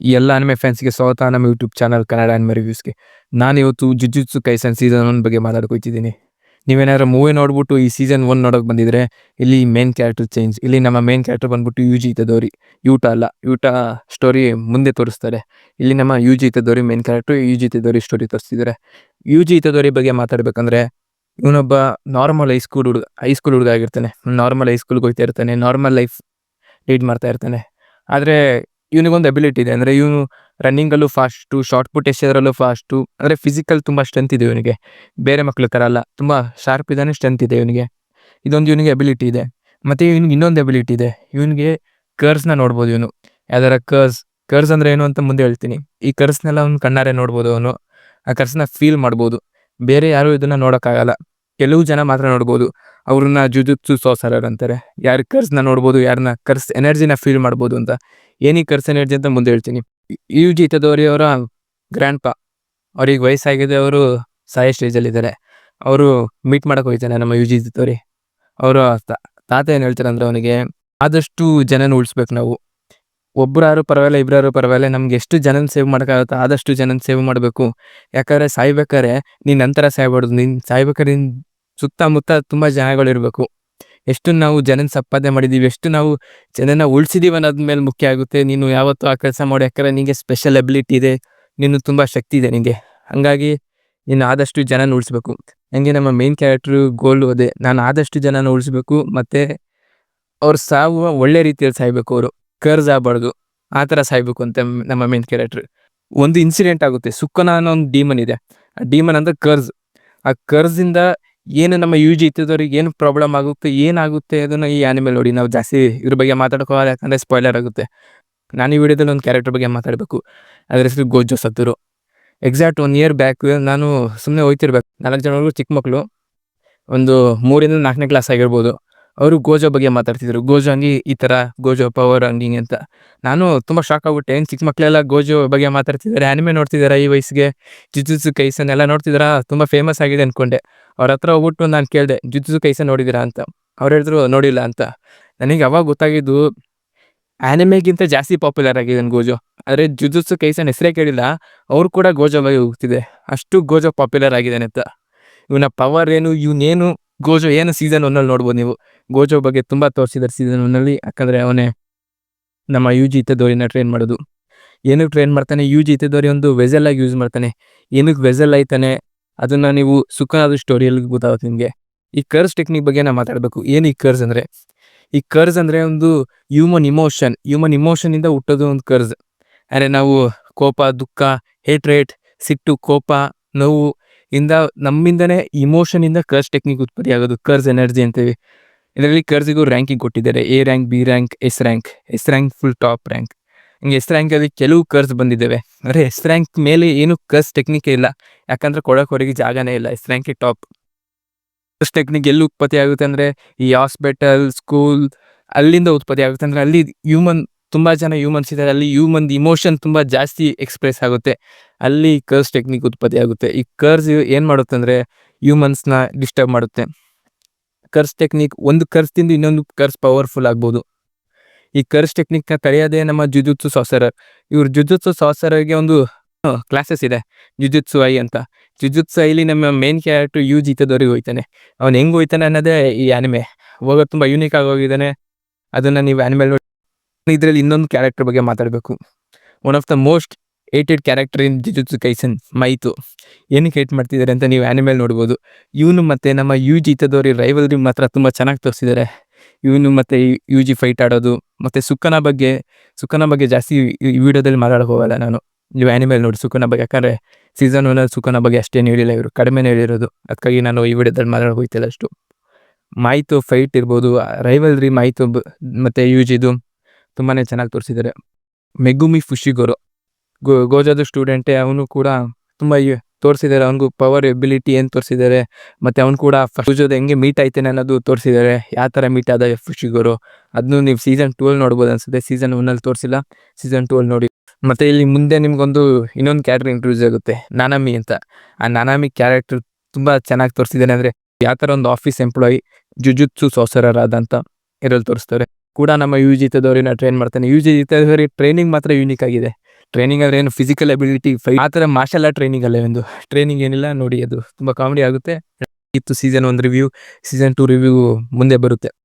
ಈ ಎಲ್ಲ ಅನಿಮೆ ಫ್ಯಾನ್ಸ್ಗೆ ಸ್ವಾಗತ ನಮ್ಮ ಯೂಟ್ಯೂಬ್ ಚಾನಲ್ ಕನ್ನಡ ಅನಿಮೆ ರಿವ್ಯೂಸ್ಗೆ ನಾನು ಇವತ್ತು ಜುಜುತ್ಸು ಕೈಸನ್ ಸೀಸನ್ ಒನ್ ಬಗ್ಗೆ ಮಾತಾಡ್ಕೊತಿದ್ದೀನಿ ನೀವೇನಾದ್ರೂ ಮೂವಿ ನೋಡ್ಬಿಟ್ಟು ಈ ಸೀಸನ್ ಒನ್ ನೋಡೋಕೆ ಬಂದಿದ್ರೆ ಇಲ್ಲಿ ಮೇನ್ ಕ್ಯಾರೆಕ್ಟರ್ ಚೇಂಜ್ ಇಲ್ಲಿ ನಮ್ಮ ಮೇನ್ ಕ್ಯಾರೆಕ್ಟರ್ ಬಂದ್ಬಿಟ್ಟು ಯು ಜಿ ಇತದೋರಿ ಯೂಟ ಅಲ್ಲ ಯೂಟ ಸ್ಟೋರಿ ಮುಂದೆ ತೋರಿಸ್ತಾರೆ. ಇಲ್ಲಿ ನಮ್ಮ Yuji Itadori main character Yuji Itadori story ತೋರಿಸ್ತಿದ್ದಾರೆ. Yuji Itadori ಬಗ್ಗೆ ಮಾತಾಡ್ಬೇಕಂದ್ರೆ ಇವನೊಬ್ಬ ನಾರ್ಮಲ್ ಹೈಸ್ಕೂಲ್ ಹುಡುಗ ಹೈಸ್ಕೂಲ್ ಹುಡುಗ ಆಗಿರ್ತಾನೆ. ನಾರ್ಮಲ್ ಹೈಸ್ಕೂಲ್ಗೆ ಹೋಗ್ತಾ ಇರ್ತಾನೆ ನಾರ್ಮಲ್ ಲೈಫ್ ಲೀಡ್ ಮಾಡ್ತಾ ಇರ್ತಾನೆ. ಆದರೆ ಇವನಿಗೊಂದು ಎಬಿಲಿಟಿ ಇದೆ. ಅಂದರೆ ಇವನು ರನ್ನಿಂಗಲ್ಲೂ ಫಾಸ್ಟು ಶಾರ್ಟ್ ಪುಟ್ ಎಸೆಯೋದ್ರಲ್ಲೂ ಫಾಸ್ಟು ಅಂದರೆ ಫಿಸಿಕಲ್ ತುಂಬ ಸ್ಟ್ರೆಂತ್ ಇದೆ ಇವನಿಗೆ. ಬೇರೆ ಮಕ್ಕಳು ಥರ ಅಲ್ಲ. ತುಂಬ ಶಾರ್ಪ್ ಇದ್ದಾನೆ ಸ್ಟ್ರೆಂತ್ ಇದೆ ಇವನಿಗೆ. ಇದೊಂದು ಇವನಿಗೆ ಎಬಿಲಿಟಿ ಇದೆ. ಮತ್ತು ಇವನಿಗೆ ಇನ್ನೊಂದು ಎಬಿಲಿಟಿ ಇದೆ. ಇವನಿಗೆ ಕರ್ಸ್ನ ನೋಡ್ಬೋದು ಇವನು. ಯಾವ್ದಾರ ಕರ್ಸ್ ಕರ್ಸ್ ಅಂದರೆ ಏನು ಅಂತ ಮುಂದೆ ಹೇಳ್ತೀನಿ. ಈ ಕರ್ಸ್ನೆಲ್ಲ ಅವ್ನು ಕಣ್ಣಾರೆ ನೋಡ್ಬೋದು ಅವನು. ಆ ಕರ್ಸ್ನ ಫೀಲ್ ಮಾಡ್ಬೋದು. ಬೇರೆ ಯಾರೂ ಇದನ್ನು ನೋಡೋಕ್ಕಾಗಲ್ಲ. ಕೆಲವು ಜನ ಮಾತ್ರ ನೋಡ್ಬೋದು. ಅವ್ರನ್ನ ಜುಜುತ್ಸು ಸೋಸರರ್ ಅಂತಾರೆ. ಯಾರು ಕರ್ಸ್ನ ನೋಡ್ಬೋದು ಯಾರನ್ನ ಕರ್ಸ್ ಎನರ್ಜಿನ ಫೀಲ್ ಮಾಡ್ಬೋದು ಅಂತ. ಏನೀ ಕರ್ಸ್ ಎನರ್ಜಿ ಅಂತ ಮುಂದೆ ಹೇಳ್ತೀನಿ. ಯು ಜಿ ಅವರ ಗ್ರ್ಯಾಂಡ್ ಪಾ ಅವ್ರಿಗೆ ವಯಸ್ಸಾಗಿದೆ, ಅವರು ಸಾಯ ಸ್ಟೇಜಲ್ಲಿದ್ದಾರೆ ಅವರು ಮೀಟ್ ಮಾಡಕ್ಕೆ ಹೋಗ್ತಾನೆ ನಮ್ಮ ಯು ಜಿ ಅವರ ಅವರು ತಾತ ಏನು ಹೇಳ್ತಾರೆ ಅಂದ್ರೆ ಅವನಿಗೆ, ಆದಷ್ಟು ಜನನ ಉಳಿಸ್ಬೇಕು ನಾವು. ಒಬ್ಬರಾರು ಪರವಾಗಿಲ್ಲ ಇಬ್ಬರಾರು ಪರವಾಗಿಲ್ಲ, ನಮ್ಗೆ ಎಷ್ಟು ಜನನ ಸೇವ್ ಮಾಡೋಕ್ಕಾಗುತ್ತೋ ಆದಷ್ಟು ಜನನ ಸೇವ್ ಮಾಡಬೇಕು. ಯಾಕಂದರೆ ಸಾಯ್ಬೇಕಾದ್ರೆ ನೀನು ನಂತರ ಸಾಯ್ಬಾರ್ದು, ನೀನು ಸಾಯ್ಬೇಕಾದ್ರೆ ನಿನ್ನ ಸುತ್ತಮುತ್ತ ತುಂಬ ಜನಗಳಿರಬೇಕು ಎಷ್ಟು ನಾವು ಜನನ ಸಂಪಾದನೆ ಮಾಡಿದ್ದೀವಿ ಎಷ್ಟು ನಾವು ಜನನ ಉಳಿಸಿದೀವಿ ಅನ್ನೋದ್ಮೇಲೆ ಮುಖ್ಯ ಆಗುತ್ತೆ. ನೀನು ಯಾವತ್ತೂ ಆ ಕೆಲಸ ಮಾಡಿ, ಯಾಕಂದರೆ ನಿಂಗೆ ಸ್ಪೆಷಲ್ ಎಬಿಲಿಟಿ ಇದೆ, ನೀನು ತುಂಬ ಶಕ್ತಿ ಇದೆ ನಿನಗೆ ಹಾಗಾಗಿ ನೀನು ಆದಷ್ಟು ಜನನ ಉಳಿಸ್ಬೇಕು. ನನಗೆ ನಮ್ಮ ಮೇನ್ ಕ್ಯಾರೆಕ್ಟ್ರು ಗೋಲು ಅದೇ, ನಾನು ಆದಷ್ಟು ಜನನ ಉಳಿಸ್ಬೇಕು, ಮತ್ತು ಅವ್ರು ಸಾವು ಒಳ್ಳೆ ರೀತಿಯಲ್ಲಿ ಸಾಯ್ಬೇಕು ಅವರು. ಕರ್ಸ್ ಆಗಬಾರ್ದು. ಆ ಥರ ಸಾಯ್ಬೇಕು ಅಂತ ನಮ್ಮ ಮೇನ್ ಕ್ಯಾರೆಕ್ಟ್ರ್ ಒಂದು ಇನ್ಸಿಡೆಂಟ್ ಆಗುತ್ತೆ. ಸುಕ್ಕನ ಅನ್ನೋ ಒಂದು ಡೀಮನ್ ಇದೆ. ಆ ಡೀಮನ್ ಅಂದ್ರೆ ಕರ್ಜ್. ಆ ಕರ್ಸಿಂದ ಏನು ನಮ್ಮ ಯು ಜಿ ಇತ್ತಿದವ್ರಿಗೆ ಏನು ಪ್ರಾಬ್ಲಮ್ ಆಗುತ್ತೆ, ಏನಾಗುತ್ತೆ ಅದನ್ನು ಈ ಆನಿಮಲ್ ನೋಡಿ. ನಾವು ಜಾಸ್ತಿ ಇದ್ರ ಬಗ್ಗೆ ಮಾತಾಡ್ಕೋಲ್ಲ ಯಾಕಂದರೆ ಸ್ಪಾಯ್ಲರ್ ಆಗುತ್ತೆ. ನಾನು ಈ ವಿಡಿಯೋದಲ್ಲಿ ಒಂದು ಕ್ಯಾರೆಕ್ಟರ್ ಬಗ್ಗೆ ಮಾತಾಡಬೇಕು. ಅದರ ಹೆಸರು ಗೋಜೋ ಸತ್ತರು ಎಕ್ಸಾಕ್ಟ್ ಒನ್ ಇಯರ್ ಬ್ಯಾಕ್ ನಾನು ಸುಮ್ಮನೆ ಹೋಯ್ತಿರ್ಬೇಕು. ನಾಲ್ಕು ಜನವರೆಗೂ ಚಿಕ್ಕ ಮಕ್ಕಳು. ಒಂದು ಮೂರಿಂದ ನಾಲ್ಕನೇ ಕ್ಲಾಸ್ ಆಗಿರ್ಬೋದು. ಅವರು ಗೋಜೋ ಬಗ್ಗೆ ಮಾತಾಡ್ತಿದ್ರು. ಗೋಜೋ ಹಂಗೆ ಈ ಥರ ಗೋಜೋ ಪವರ್ ಹಂಗೆ ಹಿಂಗೆ ಅಂತ. ನಾನು ತುಂಬ ಶಾಕ್ ಆಗ್ಬಿಟ್ಟೆ. ಏನು ಚಿಕ್ಕ ಮಕ್ಕಳೆಲ್ಲ ಗೋಜೋ ಬಗ್ಗೆ ಮಾತಾಡ್ತಿದ್ದಾರೆ? ಆನಿಮೆ ನೋಡ್ತಿದ್ದಾರೆ ಈ ವಯಸ್ಸಿಗೆ? ಜುಜುಸು ಕೈಸನ್ ಎಲ್ಲ ನೋಡ್ತಿದ್ದಾರಾ? ತುಂಬ ಫೇಮಸ್ ಆಗಿದೆ ಅಂದ್ಕೊಂಡೆ ಅವ್ರ ಹತ್ರ ಹೋಗ್ಬಿಟ್ಟು ನಾನು ಕೇಳಿದೆ ಜುಜುಸು ಕೈಸನ್ ನೋಡಿದ್ದೀರಾ ಅಂತ. ಅವ್ರು ಹೇಳಿದ್ರು, ನೋಡಿಲ್ಲ ಅಂತ. ನನಗೆ ಅವಾಗ ಗೊತ್ತಾಗಿದ್ದು ಆ್ಯನಿಮೆಗಿಂತ ಜಾಸ್ತಿ ಪಾಪ್ಯುಲರ್ ಆಗಿದೆ ಗೋಜೋ. ಆದರೆ ಜುಜುಸು ಕೈಸನ್ ಹೆಸರೇ ಕೇಳಿಲ್ಲ. ಅವ್ರು ಕೂಡ ಗೋಜೋ ಬಗ್ಗೆ ಹೋಗ್ತಿದೆ. ಅಷ್ಟು ಗೋಜೋ ಪಾಪ್ಯುಲರ್ ಆಗಿದ್ದಾನೆ ಅಂತ. ಇವನ ಪವರ್ ಏನು ಇವನೇನು ಗೋಜೋ ಏನು ಸೀಸನ್ ಒನ್ನಲ್ಲಿ ನೋಡ್ಬೋದು ನೀವು? ಗೋಜೋ ಬಗ್ಗೆ ತುಂಬ ತೋರಿಸಿದ್ದಾರೆ ಸೀಸನ್ ಒನ್ನಲ್ಲಿ ಯಾಕಂದರೆ ಅವನೇ ನಮ್ಮ ಯು ಜಿ ಇತ್ತದೋರಿನ ಟ್ರೈನ್ ಮಾಡೋದು. ಏನಕ್ಕೆ ಟ್ರೈನ್ ಮಾಡ್ತಾನೆ? ಯು ಜಿ ಇತ್ತದೋರಿ ಒಂದು ವೆಸಲ್ ಆಗಿ ಯೂಸ್ ಮಾಡ್ತಾನೆ. ಏನಕ್ಕೆ ವೆಸಲ್ ಆಯ್ತಾನೆ? ಅದನ್ನು ನೀವು ಸುಖನಾದ ಸ್ಟೋರಿಯಲ್ಲಿ ಗೊತ್ತಾಗುತ್ತೆ ನಿಮಗೆ. ಈ ಕರ್ಸ್ ಟೆಕ್ನಿಕ್ ಬಗ್ಗೆ ನಾವು ಮಾತಾಡಬೇಕು. ಏನು ಈ ಕರ್ಸ್ ಅಂದರೆ? ಈ ಕರ್ಸ್ ಅಂದರೆ ಒಂದು ಹ್ಯೂಮನ್ ಇಮೋಷನ್ ಹ್ಯೂಮನ್ ಇಮೋಷನಿಂದ ಹುಟ್ಟೋದು ಒಂದು ಕರ್ಸ್ ಅಂದರೆ ನಾವು ಕೋಪ, ದುಃಖ ಹೇಟ್ರೇಟ್ ಸಿಟ್ಟು, ಕೋಪ, ನೋವು ಇಂದ ನಮ್ಮಿಂದನೇ ಇಮೋಷನಿಂದ ಕರ್ಸ್ ಟೆಕ್ನಿಕ್ ಉತ್ಪತ್ತಿ ಆಗೋದು ಕರ್ಸ್ ಎನರ್ಜಿ ಅಂತೀವಿ ಇದರಲ್ಲಿ ಕರ್ಸಿಗೂ ರ್ಯಾಂಕಿಂಗ್ ಕೊಟ್ಟಿದ್ದಾರೆ. A rank B rank S rank S rank full top rank ಹಿಂಗೆ ಎಸ್ ರ್ಯಾಂಕಲ್ಲಿ ಕೆಲವು ಕರ್ಸ್ ಬಂದಿದ್ದಾವೆ. ಅಂದರೆ ಎಸ್ ರ್ಯಾಂಕ್ ಮೇಲೆ ಏನು ಕರ್ಸ್ ಟೆಕ್ನಿಕ್ ಇಲ್ಲ. ಯಾಕಂದರೆ ಕೊಡೋಕೆ ಜಾಗನೇ ಇಲ್ಲ. S rank top curse technique ಎಲ್ಲಿ ಉತ್ಪತ್ತಿ ಆಗುತ್ತೆ ಅಂದರೆ ಈ ಹಾಸ್ಪಿಟಲ್ ಸ್ಕೂಲ್ ಅಲ್ಲಿಂದ ಉತ್ಪತ್ತಿ ಆಗುತ್ತೆ ಅಂದರೆ ಅಲ್ಲಿ ಹ್ಯೂಮನ್ ತುಂಬ ಜನ ಹ್ಯೂಮನ್ಸ್ ಇದ್ದಾರೆ. ಅಲ್ಲಿ ಹ್ಯೂಮನ್ ಇಮೋಷನ್ ತುಂಬ ಜಾಸ್ತಿ ಎಕ್ಸ್ಪ್ರೆಸ್ ಆಗುತ್ತೆ. ಅಲ್ಲಿ ಕರ್ಸ್ ಟೆಕ್ನಿಕ್ ಉತ್ಪತ್ತಿ ಆಗುತ್ತೆ. ಈ ಕರ್ಸ್ ಏನು ಮಾಡುತ್ತೆ ಅಂದರೆ ಹ್ಯೂಮನ್ಸ್ನ ಡಿಸ್ಟರ್ಬ್ ಮಾಡುತ್ತೆ. ಕರ್ಸ್ ಟೆಕ್ನಿಕ್ ಒಂದು ಕರ್ಸ್ದಿಂದ ಇನ್ನೊಂದು ಕರ್ಸ್ ಪವರ್ಫುಲ್ ಆಗ್ಬೋದು. ಈ ಕರ್ಸ್ ಟೆಕ್ನಿಕ್ನ ಕರೆಯೋದೇ ನಮ್ಮ ಜುಜುತ್ಸು ಸಾಸರರ್ ಇವ್ರು ಜುಜುತ್ಸು ಸಾಸರರ್ಗೆ ಒಂದು ಕ್ಲಾಸಸ್ ಇದೆ. ಜುಜುತ್ಸು ಐ ಅಂತ. ಜುಜುತ್ಸು ಐಲಿ ನಮ್ಮ ಮೇನ್ ಕ್ಯಾರೆಕ್ಟರ್ ಯು ಜಿತದವ್ರಿಗೆ ಹೋಯ್ತಾನೆ. ಅವ್ನು ಹೆಂಗೆ ಹೋಯ್ತಾನೆ ಅನ್ನೋದೇ ಈ ಆನಿಮೆ ಹೋಗೋದು ತುಂಬ ಯೂನಿಕ್ ಆಗಿ ಹೋಗಿದ್ದಾನೆ. ಅದನ್ನು ನೀವು ಆನಿಮೆಲ್ ನೋಡಿ ಇದರಲ್ಲಿ ಇನ್ನೊಂದು ಕ್ಯಾರೆಕ್ಟರ್ ಬಗ್ಗೆ ಮಾತಾಡಬೇಕು. One of the most hated character in Jujutsu Kaisen ಮೈತು ಏನಕ್ಕೆ ಏಟ್ ಮಾಡ್ತಿದ್ದಾರೆ ಅಂತ ನೀವು ಆ್ಯನಿಮೇಲ್ ನೋಡ್ಬೋದು. ಇವನು ಮತ್ತು ನಮ್ಮ ಯು ಜಿ ಇತ್ತದವ್ರಿ ರೈವಲ್ರಿ ಮಾತ್ರ ತುಂಬ ಚೆನ್ನಾಗಿ ತೋರಿಸಿದ್ದಾರೆ. ಇವನು ಮತ್ತು ಯು ಜಿ ಫೈಟ್ ಆಡೋದು, ಮತ್ತು ಸುಕ್ಕನ ಬಗ್ಗೆ ಸುಕ್ಕನ ಬಗ್ಗೆ ಜಾಸ್ತಿ ಈ ವಿಡಿಯೋದಲ್ಲಿ ಮಾತಾಡೋಕೆ ಹೋಗಲ್ಲ ನಾನು. ನೀವು ಆ್ಯನಿಮೇಲ್ ನೋಡಿ ಸುಕ್ಕನ ಬಗ್ಗೆ, ಯಾಕಂದರೆ ಸೀಸನ್ ಒನ್ನಲ್ಲಿ ಸುಕ್ಕನ ಬಗ್ಗೆ ಅಷ್ಟೇನು ಹೇಳಿಲ್ಲ, ಇವರು ಕಡಿಮೆನೇ ಹೇಳಿರೋದು. ಅದಕ್ಕಾಗಿ ನಾನು ಈ ವಿಡಿಯೋದಲ್ಲಿ ಮಾತಾಡೋಕೆ ಹೋಗ್ತಿಲ್ಲ ಅಷ್ಟು. ಮಾಯಿತು ಫೈಟ್ ಇರ್ಬೋದು ರೈವಲ್ರಿ ಮಾಯಿತು ಮತ್ತು ಯು ಜಿದು ತುಂಬಾ ಚೆನ್ನಾಗಿ ತೋರಿಸಿದ್ದಾರೆ ಮೆಗುಮಿ ಫುಶಿಗೋರು. ಗೋ, ಗೋಜಾದ ಸ್ಟೂಡೆಂಟೇ ಅವನು ಕೂಡ ತುಂಬ ತೋರಿಸಿದ್ದಾರೆ ಅವನಿಗೂ ಪವರ್, ಎಬಿಲಿಟಿ ಏನು ತೋರಿಸಿದ್ದಾರೆ ಮತ್ತು ಅವನು ಕೂಡ ಫಸ್ಟ್ ಹೆಂಗೆ ಮೀಟ್ ಆಯ್ತೇನೆ ಅನ್ನೋದು ತೋರಿಸಿದ್ದಾರೆ ಯಾವ ಥರ ಮೀಟ್ ಆದ ಫುಶಿಗೋರು. ಅದನ್ನು ನೀವು ಸೀಸನ್ ಟೂಲ್ ನೋಡ್ಬೋದು ಅನ್ಸುತ್ತೆ. ಸೀಸನ್ ಒನ್ನಲ್ಲಿ ತೋರಿಸಿಲ್ಲ. ಸೀಸನ್ ಟೂಲ್ ನೋಡಿ. ಮತ್ತು ಇಲ್ಲಿ ಮುಂದೆ ನಿಮ್ಗೊಂದು ಇನ್ನೊಂದು ಕ್ಯಾರೆಕ್ಟರ್ ಇಂಟ್ರೊಡ್ಯೂಸ್ ಆಗುತ್ತೆ. ನಾನಮಿ ಅಂತ. ಆ ನಾನಮಿ ಕ್ಯಾರೆಕ್ಟರ್ ತುಂಬ ಚೆನ್ನಾಗಿ ತೋರಿಸಿದ್ದಾನೆ ಅಂದರೆ ಯಾವ ಥರ ಒಂದು ಆಫೀಸ್ ಎಂಪ್ಲಾಯಿ ಜುಜುತ್ಸು ಸೋಸರರಾದಂಥ ಇರಲ್ಲಿ ತೋರಿಸ್ತಾರೆ. ಕೂಡ ನಮ್ಮ ಯು ಜಿ ತದವರಿನ ಟ್ರೈನ್ ಮಾಡ್ತಾನೆ. ಯು ಜಿ ತದವರಿ ಟ್ರೈನಿಂಗ್ ಮಾತ್ರ ಯೂನಿಕ್ ಆಗಿದೆ. ಟ್ರೈನಿಂಗ್ ಅಂದರೆ ಏನು? ಫಿಸಿಕಲ್ ಅಬಿಲಿಟಿ ಫೈ ಆ ಥರ ಮಾರ್ಷಲ್ ಆರ್ಟ್ ಟ್ರೈನಿಂಗ್ ಅಲ್ಲೇ ಒಂದು. ಟ್ರೈನಿಂಗ್ ಏನಿಲ್ಲ, ನೋಡಿ ಅದು. ತುಂಬ ಕಾಮಿಡಿ ಆಗುತ್ತೆ. ಇತ್ತು ಸೀಸನ್ ಒಂದು ರಿವ್ಯೂ ಸೀಸನ್ ಟು ರಿವ್ಯೂ ಮುಂದೆ ಬರುತ್ತೆ.